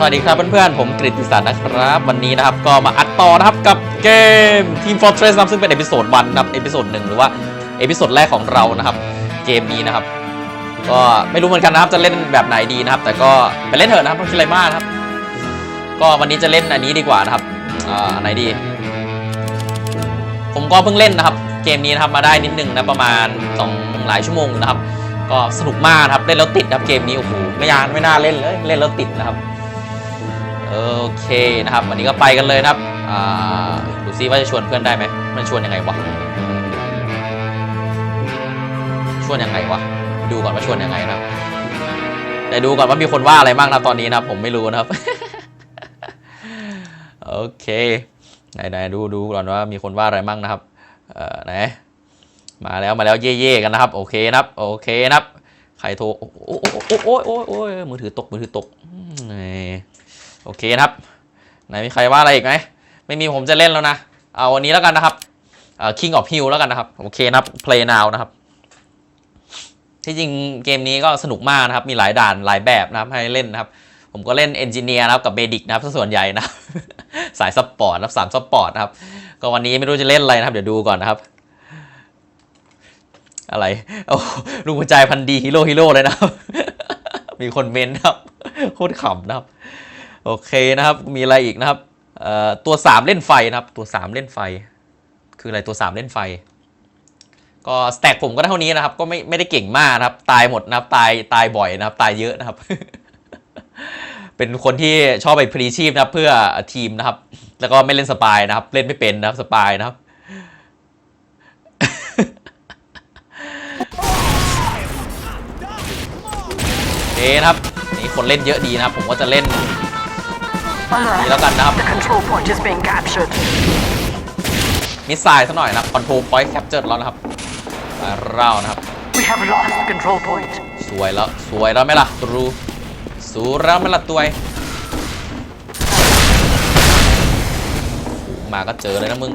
สวัสดีครับเพื่อนๆ ผมกฤติศักดิ์นะครับ วันนี้นะครับก็มาอัดต่อนะครับกับเกม Team Fortress นะครับซึ่งเป็นเอพิโซดวันนะครับเอพิโซดหนึ่งหรือว่าเอพิโซดแรกของเรานะครับ เกมนี้นะครับ ก็ไม่รู้เหมือนกันนะครับจะเล่นแบบไหนดีนะครับ แต่ก็ไปเล่นเถอะนะครับไม่คิดอะไรมากนะครับ ก็วันนี้จะเล่นอันนี้ดีกว่านะครับอ่าอันไหนดี ผมก็เพิ่งเล่นนะครับ เกมนี้นะครับมาได้นิดนึงนะประมาณสองหลายชั่วโมงนะครับ ก็สนุกมากนะครับเล่นแล้วติดนะครับเกมนี้โอ้โหไม่ยานไม่น่าเล่นเลยเล่นแล้วติดนะครับ โอเคนะครับ วันนี้ก็ไปกันเลยนะครับดูซิว่าจะชวนเพื่อนได้ไหมมันชวนยังไงวะชวนยังไงวะดูก่อนว่าชวนยังไงนะครับแต่ดูก่อนว่ามีคนว่าอะไรบ้างนะตอนนี้นะครับ ผมไม่รู้นะครับโอเคไหนไหนดูดูก่อนว่ามีคนว่าอะไรบ้างนะครับเอ่อไหนมาแล้วมาแล้วเย่ๆกันนะครับ โอเคนะครับ โอเคนะครับใครโทรโอ้โอ้โอ้โอ้โอ้โอ้มือถือตกมือถือตกนี่ โอเคนะครับ ไหนมีใครว่าอะไรอีกไหมไม่มีผมจะเล่นแล้วนะ เอาวันนี้แล้วกันนะครับเอ่อ King of Hill แล้วกันนะครับ โอเคนะครับ Play now นะครับ ที่จริงเกมนี้ก็สนุกมากนะครับ มีหลายด่านหลายแบบนะครับให้เล่นนะครับ ผมก็เล่นเอนจิเนียร์นะครับกับเบดิกนะครับส่วนใหญ่นะ สายสปอร์ตนะครับสามสปอร์ตนะครับ ก็วันนี้ไม่รู้จะเล่นอะไรนะครับ เดี๋ยวดูก่อนนะครับ อะไรโอ้ลุงกระจายพันดีฮีโร่ฮีโร่เลยนะครับ มีคนเมนนะครับโคตรขำนะครับ โอเคนะครับ มีอะไรอีกนะครับตัว 3 เล่นไฟนะครับ ตัว 3 เล่นไฟ คืออะไรตัว 3 เล่นไฟ ก็สแต็กผมก็เท่านี้นะครับ ก็ไม่ไม่ได้เก่งมากนะครับ ตายหมดนะครับ ตายตายบ่อยนะครับ ตายเยอะนะครับ เป็นคนที่ชอบไปพลีชีพนะครับ เพื่อทีมนะครับ แล้วก็ไม่เล่นสปายนะครับ เล่นไม่เป็นนะครับสปายนะครับโอเคนะครับนี่คนเล่นเยอะดีนะครับ ผมก็จะเล่น นี่แล้วกันนะครับ The control point is being captured. มิสไซล์ซะหน่อยนะครับคอนโทรลพอยต์แคปเจอร์แล้วนะครับมาเล่านะครับ We have lost the control point. สวยแล้วสวยแล้วไหมล่ะตรูสูแล้วไหมล่ะตัวยมาก็เจอเลยนะมึง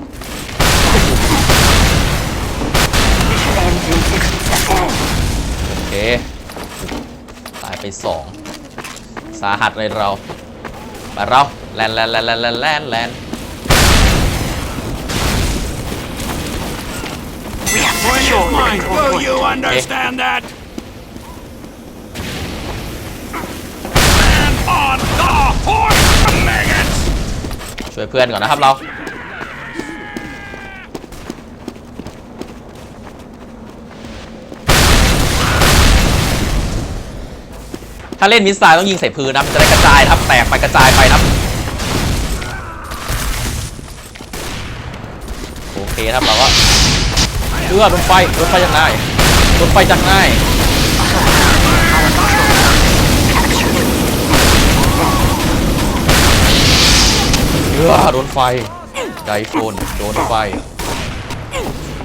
Mission ends in 60 seconds. โอเค ตายไปสองสาหัสเลยเรา มาเราแลนแลนแลนแลนแลนแลนแลน We have Bring secured it the mine. control Do you point. understand that? Man on the horse, maggots! ช่วยเพื่อนก่อนนะครับเรา ถ้าเล่นมิสไซล์ต้องยิงใส่พื้นนะครับจะได้กระจายนะครับแตกไปกระจายไปนะครับโอเคครับเราก็เลือดรถไฟรถไฟจากไหนรถไฟจากไหนเลือโดนไฟไดโฟนโดนไฟ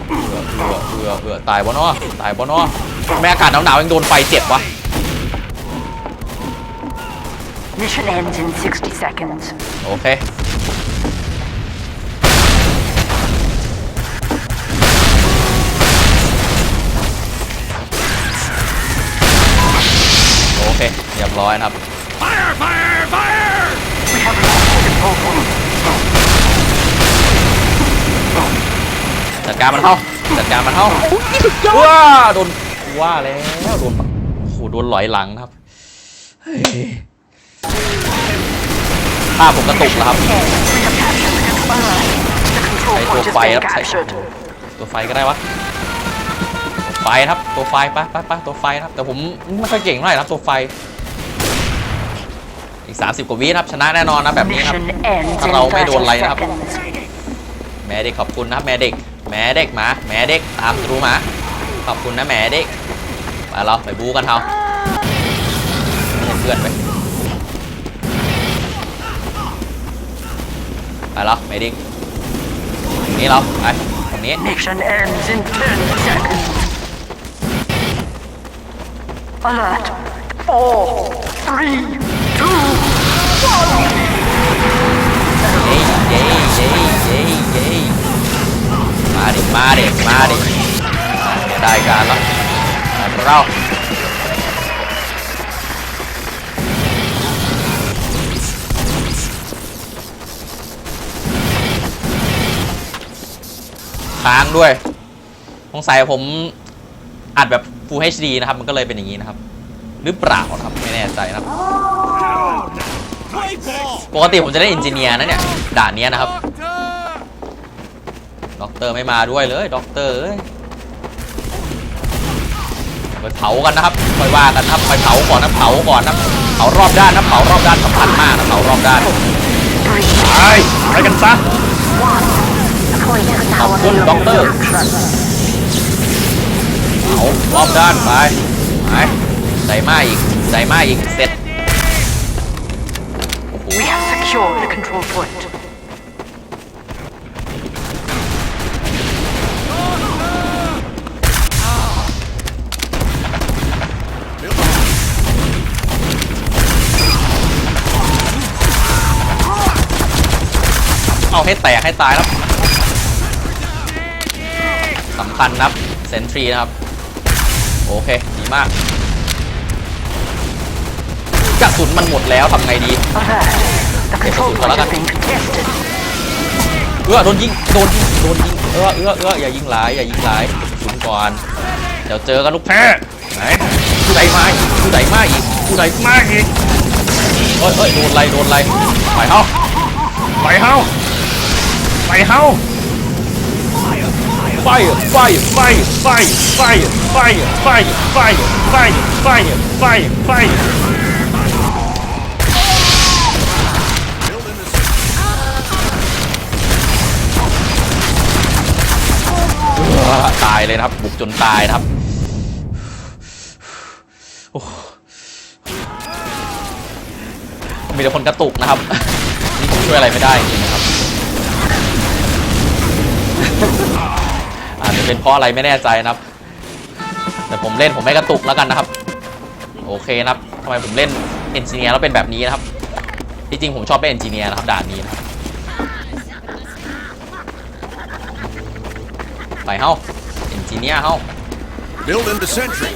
เอือเอือเอือเอือตายบ่เนาะตายบ่เนาะแม่อากาศหนาวๆยังโดนไฟเจ็บวะ Mission ends in 60 seconds. โอเค โอเค เรียบร้อยนะครับ Fire, fire, fire! We have lost the control point. จัดการมันเข้าจัดการมันเข้าว้าโดนว่าแล้วโดนโอ้โหโดนหลอยหลังนะครับเฮ้ย ภาพผมกระตุกแล้วครับ We have captured the control point. The control ใช้ตัว point is ไฟ being ครับใช้ captured. ตัวไฟก็ได้วะตัวไฟครับตัวไฟไปไปไปตัวไฟนะครับ แต่ผมไม่ค่อยเก่งเท่าไหร่นะครับตัวไฟ อีก 30 กว่าวินะครับ ชนะแน่นอนนะแบบนี้ครับ Mission ends in ถ้าเราไม่โดนอะไร30นะครับ seconds. แม่เด็กขอบคุณนะครับแม่เด็กแม่เด็กหมาแม่เด็กตามตรูหมาขอบคุณนะแม่เด็กไปเราไปบู๊กันเถอะเพื่อนไป ไปเราแม่เด็กนี่เราไปตรงนี้ Mission ends in 10 seconds. Alert. Four, three, two, เย้เย้เย้เย้เย้มาดิมาดิมาดิได้การแล้วเรา ค้างด้วยสงสัยผมอัดแบบ Full HD นะครับ มันก็เลยเป็นอย่างนี้นะครับ หรือเปล่านะครับ ไม่แน่ใจนะครับ ปกติผมจะได้เอนจิเนียร์นะเนี่ย ด่านเนี้ยนะครับ ด็อกเตอร์ไม่มาด้วยเลย ด็อกเตอร์เอ้ยไปเผากันนะครับไปว่ากันนะครับ ไปเผาก่อนนะเผาก่อนนะเผารอบด้านนะเผารอบด้านสำคัญมากนะเผารอบด้านไปไปกันซะ The point is now Học quân, available doctor. for action. เผารอบด้านไปไปใจมากอีกใจมากอีกเสร็จโอ้โห We have secured the control point. เอาให้แตกให้ตายครับ สำคัญนะครับเซนทรีนะครับ โอเค ดีมากกระสุนมันหมดแล้วทำไงดี Alert. The control Ito, point talaga. is being contested. เอื้อโดนยิงโดนยิงโดนยิงเอื้อเอื้อเอื้ออย่ายิงหลายอย่ายิงหลายสุนก่อนเดี๋ยวเจอกันลูกแพ้ไหนผู้ใดมาอีกผู้ใดมาอีกผู้ใดมาอีกเอ้ยเอ้ยโดนไรโดนไรไปเฮาไปเฮาไปเฮา ไฟไฟไฟไฟไฟไฟไฟไฟไฟไฟไฟไฟตายเลยนะครับ บุกจนตายนะครับมีแต่คนกระตุกนะครับ นี่ช่วยอะไรไม่ได้จริงนะครับ อาจจะเป็นเพราะอะไรไม่แน่ใจนะครับ แต่ผมเล่นผมไม่กระตุกแล้วกันนะครับ โอเคนะครับทำไมผมเล่นเอนจิเนียร์แล้วเป็นแบบนี้นะครับที่จริงผมชอบเป็นเอนจิเนียร์นะครับด่านนี้นะครับไปเฮ้าเอนจิเนียร์เฮ้า Building the sentry.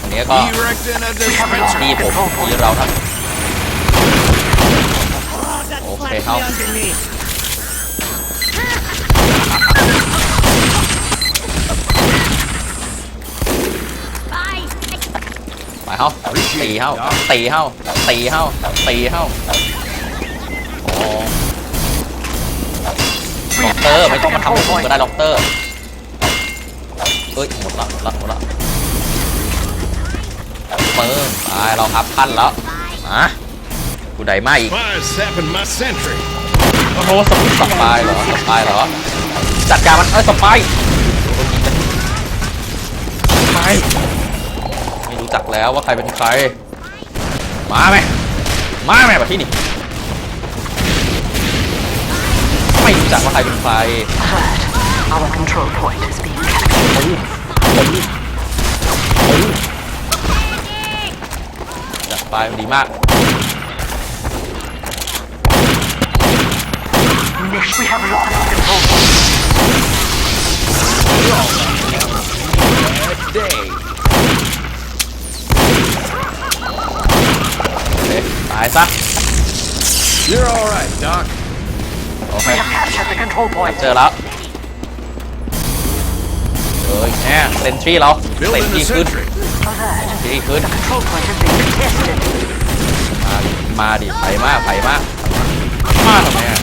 วันนี้ก็ Erecting a We have lost Đi the bộ control đi point. rau thôi Ok không Phải không Tì không Tì không Tì không Tì không Ồ ด็อกเตอร์ไม่ต้องมาทำให้ผมก็ได้ด็อกเตอร์เอ้ยหมดละหมดละหมดละเปิมตายเราครับขั้นแล้วมากูได้มาอีก Fire's sapping my sentry. โอ้โหสปสปายเหรอสปายเหรอจัดการมันเอ้ยสปายสปายไม่รู้ จักแล้วว่าใครเป็นใคร มาไหมมาไหมแบบที่นี่ไม่รู้จักว่าใครเป็นใคร Alert. Our control point is being captured. จัดไปดีมาก Nish, we have lost the control point. Day. โอเคตาย ซะ You're all right, Doc. โอเค We have captured the control point. เจอแล้วเอ้ยแหมเซนทรีเราเซน Building ทรี the ขึ้น sentry. ทรีขึ้น Control point is being contested. มาดิมาดิไปมากไปมาก มาทำไมอะ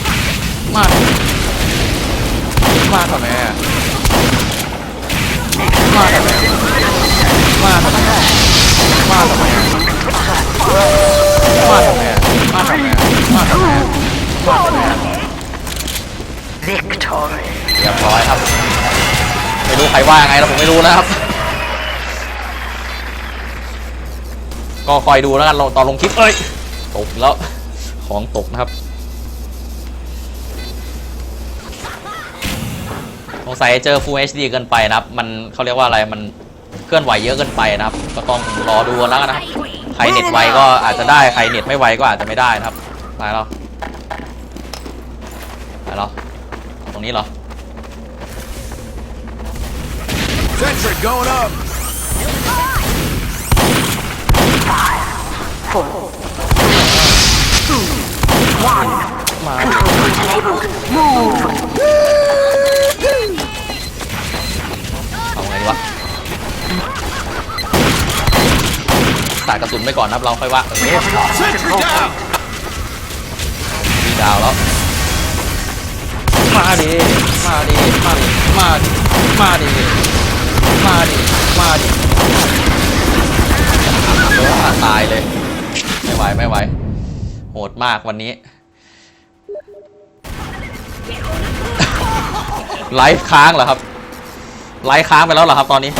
มาทำไมมาทำไมอะมาทำไมอะมาทำไมอะมาทำไมอะ มาทำไมอะมาทำไมอะมาทำไมอะมาทำไมอะ Victory. เรียบร้อยครับ ไม่รู้ใครว่าไงนะผมไม่รู้นะครับ ก็คอยดูแล้วกันเราตอนลงคลิปเอ้ยตกแล้วของตกนะครับสงสัยเจอ Full HD เกินไปนะครับ มันเขาเรียกว่าอะไรมันเคลื่อนไหวเยอะเกินไปนะครับ ก็ต้องรอดูกันแล้วกันนะครับ ครเน็ตไวก็อาจจะได้ใครเน็ตไม่ไวก็อาจจะไม่ได้นะครับไปแล้วไปแล้วตรงนี้เหรอ Sentry going up. Four. Three. Two. One. มา Control point enabled. Move. เอา สาดกระสุนไปก่อนนะครับเราค่อยว่ามีดาวแล้ว มาดิ มาดิ มาดิ มาดิ มาดิ มาดิ มาดิโดนตายเลย ไม่ไหวไม่ไหว โหดมากวันนี้ ไลฟ์ค้างเหรอครับ ไลฟ์ค้างไปแล้วเหรอครับตอนนี้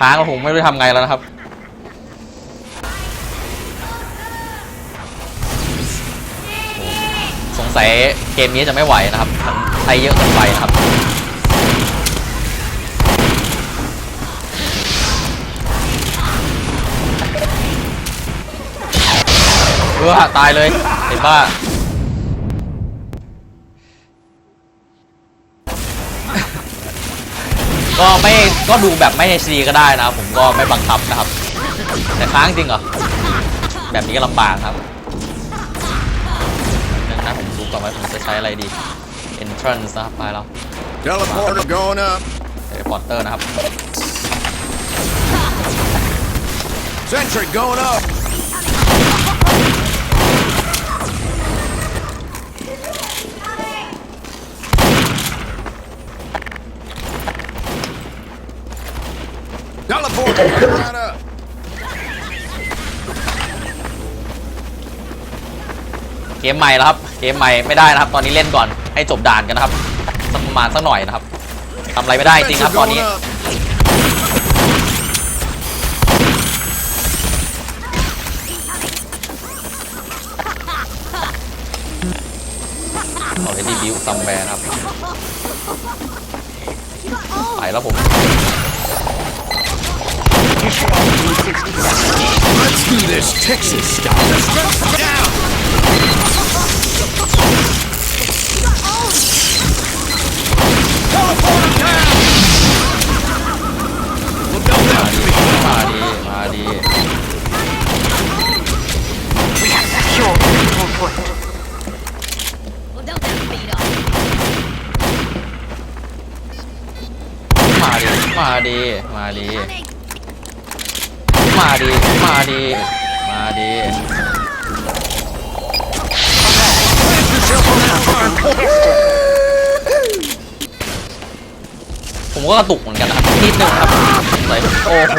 ค้างก็ผมไม่รู้ทำไงแล้วนะครับ สงสัยเกมนี้จะไม่ไหวนะครับมันใช้เยอะเกินไปนะครับเออตายเลยเห็นว่า ก็ไม่ก็ดูแบบไม่ HD ก็ได้นะครับผมก็ไม่บังคับนะครับ แต่ค้างจริงเหรอ แบบนี้ก็ลำบากครับนึงนะผมดูก่อนว่าผมจะใช้อะไรดี entrance นะครับไปแล้ว Teleporter going up. teleporter นะครับ Sentry going up. Teleporter coming right up. เกมใหม่แล้วครับ เกมใหม่ไม่ได้นะครับ ตอนนี้เล่นก่อนให้จบด่านกันนะครับสักประมาณสักหน่อยนะครับทำอะไรไม่ได้จริงครับตอนนี้เอาเลยดีบิวซัมแวร์ครับ ไปแล้วผม Mission ends in 60 seconds. Let's do this Texas style. Down. Teleporter down. Look out now. มาดีมาดี We have secured the control point. Well, don't that beat off. มาดีมาดีมาดี Honey, มาดี มาดี มาดี Contested. ผมก็กระตุกเหมือนกันนะครับนิดนึงครับเลยโอ้โห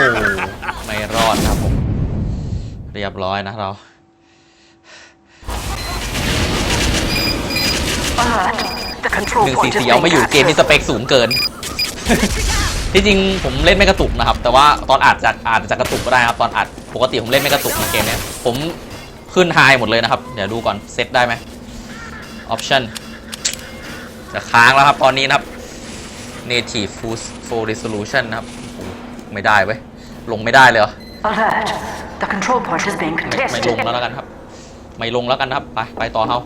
ไม่รอดนะครับผม เรียบร้อยนะเรา Alert. The control หนึ่ง point สี่ is สี่เอา being ไม่อยู่เกมนี้ส captured. เปคสูงเกิน ที่จริงผมเล่นไม่กระตุกนะครับ แต่ว่าตอนอัดจะอาจจะกระตุกก็ได้ครับตอนอัดปกติผมเล่นไม่กระตุกในเกมเนี้ยผมขึ้นไฮหมดเลยนะครับ เดี๋ยวดูก่อนเซตได้ไหมออปชั่นจะค้างแล้วครับ ตอนนี้นะครับ native full full resolution นะครับโอ้โหไม่ได้เว้ยลงไม่ได้เลยเหรอ Alert. The control point is being ไม่ไม่ล contested. งแล้วแล้วกันครับ ไม่ลงแล้วกันนะครับ ไปไปต่อเฮา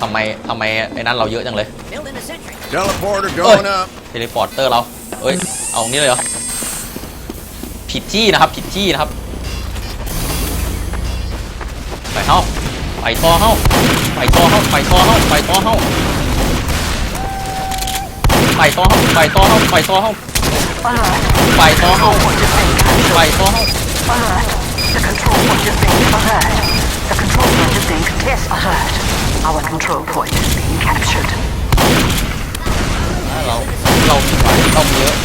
ทำไมทำไมไอ้นั่นเราเยอะจังเลย building a sentry. Teleporter going up. เทเลพอร์เตอร์เราเอ้ย เอางี้เลยเหรอ ผิดที่นะครับ ผิดที่นะครับ ไปเฮ้าไปต่อเฮ้าไปต่อเฮ้าไปต่อเฮ้าไปต่อเฮ้าไปต่อเฮ้าไปต่อเฮ้าไปต่อเฮ้า Alert. ไปต่อเฮ้า Point is being ไป captured. ต่อเฮ้า Alert. The control point is being alert. The control point is being contested. Alert. Our control point is being captured. เรา เรามีไหวเรามีเยอะ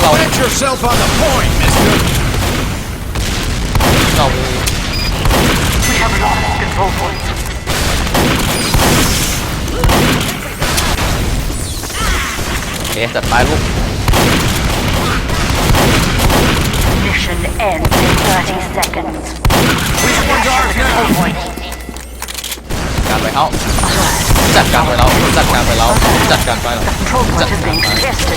เรา Get yourself on the point, mister. เรามี We have lost control point. โอเคจัดไปลูก Mission ends in 30 seconds. We have captured the control point. การไปเฮ้าจัดการไปเราจัดการไปเราจัดการไปเรา Control point จัดการไป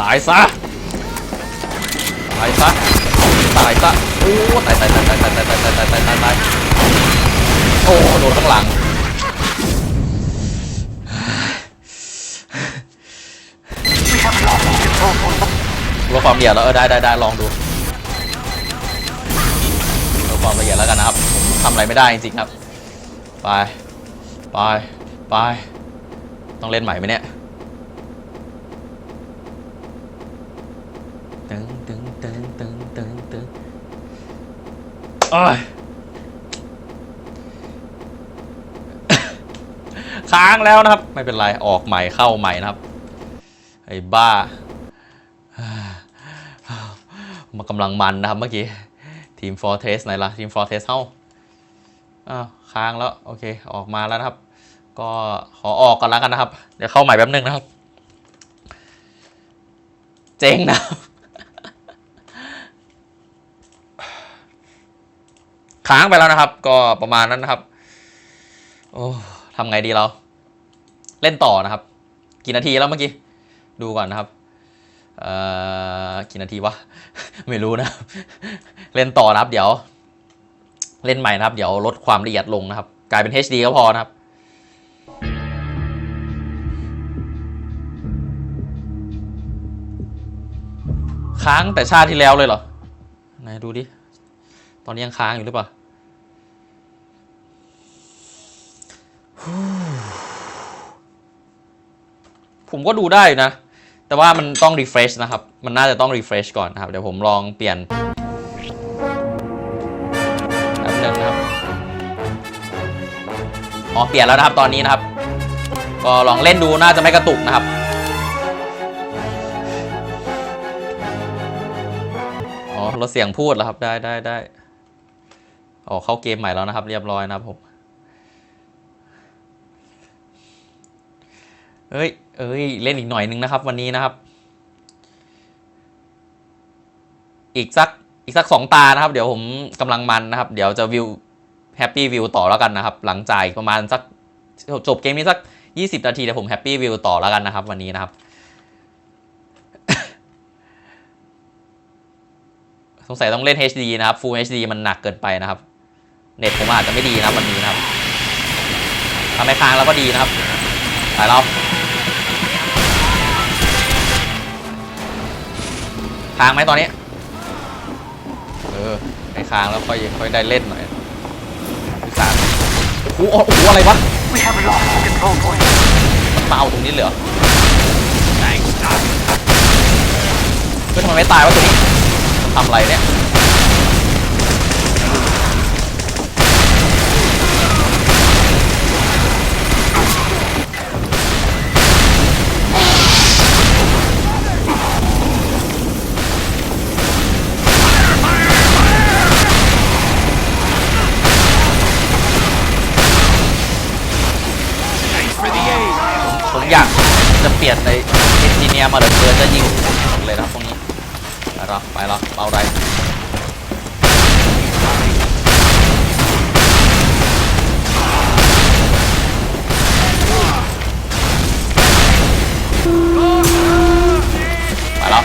ตายซะตายซะตายซะโอ้ตายตายตายตายตายตายตายตายตายตายโอ้โดนข้างหลัง ว่าความเอียดแล้วเออได้ได้ได้ลองดูเอาความละเอียดแล้วกันนะครับผมทำอะไรไม่ได้จริงๆครับ ไป ไป ไป ต้องเล่นใหม่ไหมเนี่ยตึงตึงตึงตึงตึงตึงโอ้ยค้างแล้วนะครับ ไม่เป็นไร ออกใหม่เข้าใหม่นะครับ ไอ้บ้า กำลังมันนะครับเมื่อกี้ทีม Fortress ไหนล่ะทีม Fortress เฮ้าอ้าวค้างแล้ว โอเค ออกมาแล้วนะครับ ก็ขอออกก่อนแล้วกันนะครับ เดี๋ยวเข้าใหม่แป๊บนึงนะครับ เจ๊งนะค้างไปแล้วนะครับ ก็ประมาณนั้นนะครับ โอ้ทำไงดีเรา เล่นต่อนะครับ กี่นาทีแล้วเมื่อกี้ ดูก่อนนะครับ กี่นาทีวะ ไม่รู้นะ เล่นต่อนะครับ เดี๋ยว เล่นใหม่นะครับ เดี๋ยวลดความละเอียดลงนะครับ กลายเป็น HD ก็พอนะครับค้างแต่ชาติที่แล้วเลยเหรอ ไหนดูดิ ตอนนี้ยังค้างอยู่หรือเปล่า ผมก็ดูได้นะ แต่ว่ามันต้อง refresh นะครับ มันน่าจะต้อง refresh ก่อนนะครับ เดี๋ยวผมลองเปลี่ยนแป๊บนึงนะครับ อ๋อ เปลี่ยนแล้วนะครับตอนนี้นะครับ ก็ลองเล่นดูน่าจะไม่กระตุกนะครับอ๋อลดเสียงพูดแล้วครับ ได้ได้ได้อ๋อเข้าเกมใหม่แล้วนะครับ เรียบร้อยนะครับผม เอ้ย เอ้ย เล่นอีกหน่อยนึงนะครับ วันนี้นะครับ อีกสักอีกสักสองตานะครับ เดี๋ยวผมกำลังมันนะครับ เดี๋ยวจะวิวแฮปปี้วิวต่อแล้วกันนะครับ หลังจากประมาณสักจบเกมนี้สัก 20 นาทีเดี๋ยวผมแฮปปี้วิวต่อแล้วกันนะครับ วันนี้นะครับ สงสัยต้องเล่น HD นะครับ Full HD มันหนักเกินไปนะครับ เน็ตผมอาจจะไม่ดีนะวันนี้นะครับทำให้ค้างแล้วก็ดีนะครับไปเรา ค้างไหมตอนนี้ เออให้ค้างแล้วค่อยค่อยได้เล่นหน่อยสามโอ้โหโอ้โหอะไรวะมาเอาตรงนี้เหรอก็ทำไมไม่ตายวะตัวนี้ทำอะไรเนี่ย มาเหลือเกินจะยิงเลยนะพวกนี้ไปล้วไปล้วเบาได้ไปแล้ว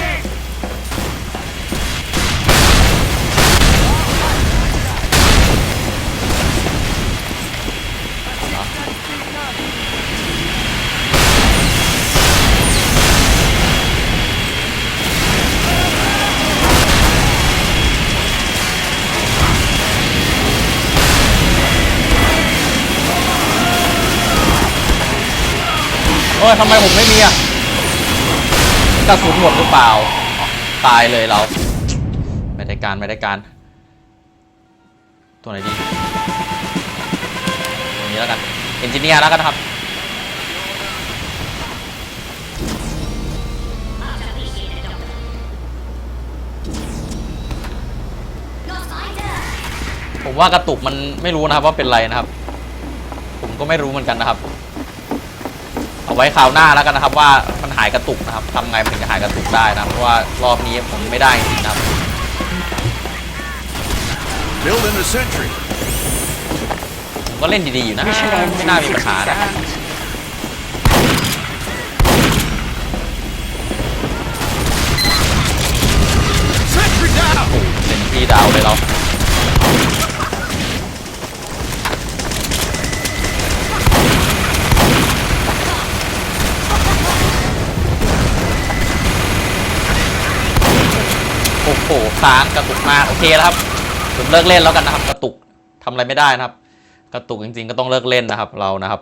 อ้ยทำไมผมไม่มีอะกระสุนหมดหรือเปล่า ตายเลยเรา ไม่ได้การไม่ได้การ ตัวไหนดีตัวนี้แล้วกัน เอนจิเนียร์แล้วกันครับผมว่ากระตุกมันไม่รู้นะครับว่าเป็นไรนะครับ ผมก็ไม่รู้เหมือนกันนะครับ เอาไว้คราวหน้าแล้วกันนะครับว่ามันหายกระตุกนะครับทำไงมันถึงจะหายกระตุกได้นะเพราะว่ารอบนี้ผมไม่ได้จริงๆนะครับ Building the sentry. ผมก็เล่นดีๆอยู่นะ Mission ends ไม่ in น่ามี60ปัญหานะ seconds. เล่นที่ดาวเลยเรา อ้โหค้างกระตุกมากโอเคแล้วครับผมเลิกเล่นแล้วกันนะครับ กระตุกทำอะไรไม่ได้นะครับ กระตุกจริง ๆ ก็ต้องเลิกเล่นนะครับ เรานะครับ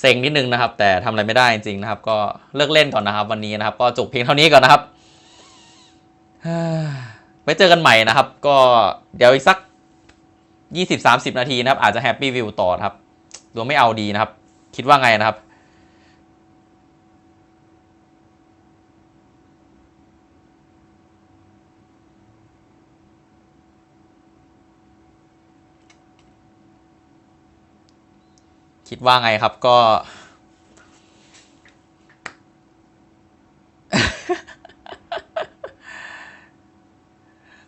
เซ็งนิดนึงนะครับ แต่ทำอะไรไม่ได้จริงๆนะครับ ก็เลิกเล่นก่อนนะครับ วันนี้นะครับ ก็จบเพียงเท่านี้ก่อนนะครับไว้เจอกันใหม่นะครับ ก็เดี๋ยวอีกสัก20-30 นาทีนะครับ อาจจะแฮปปี้วิวต่อครับดูไม่เอาดีนะครับ คิดว่าไงนะครับ คิดว่าไงครับก็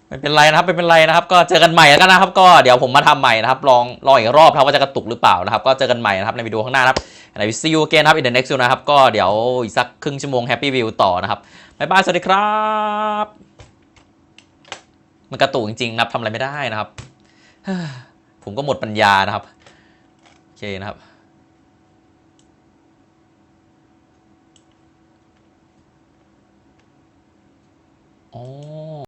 ไม่เป็นไรนะครับไม่เป็นไรนะครับ ก็เจอกันใหม่แล้วกันนะครับ ก็เดี๋ยวผมมาทำใหม่นะครับ ลองลองอีกรอบครับว่าจะกระตุกหรือเปล่านะครับ ก็เจอกันใหม่นะครับในวิดีโอข้างหน้านะครับในวิซี you again ครับ in the next video นะครับ ก็เดี๋ยวอีกสักครึ่งชั่วโมง happy view ต่อนะครับบ๊ายบายสวัสดีครับ มันกระตุกจริงๆนะครับทำอะไรไม่ได้นะครับผมก็หมดปัญญานะครับ โอเคนะครับ อ๋อ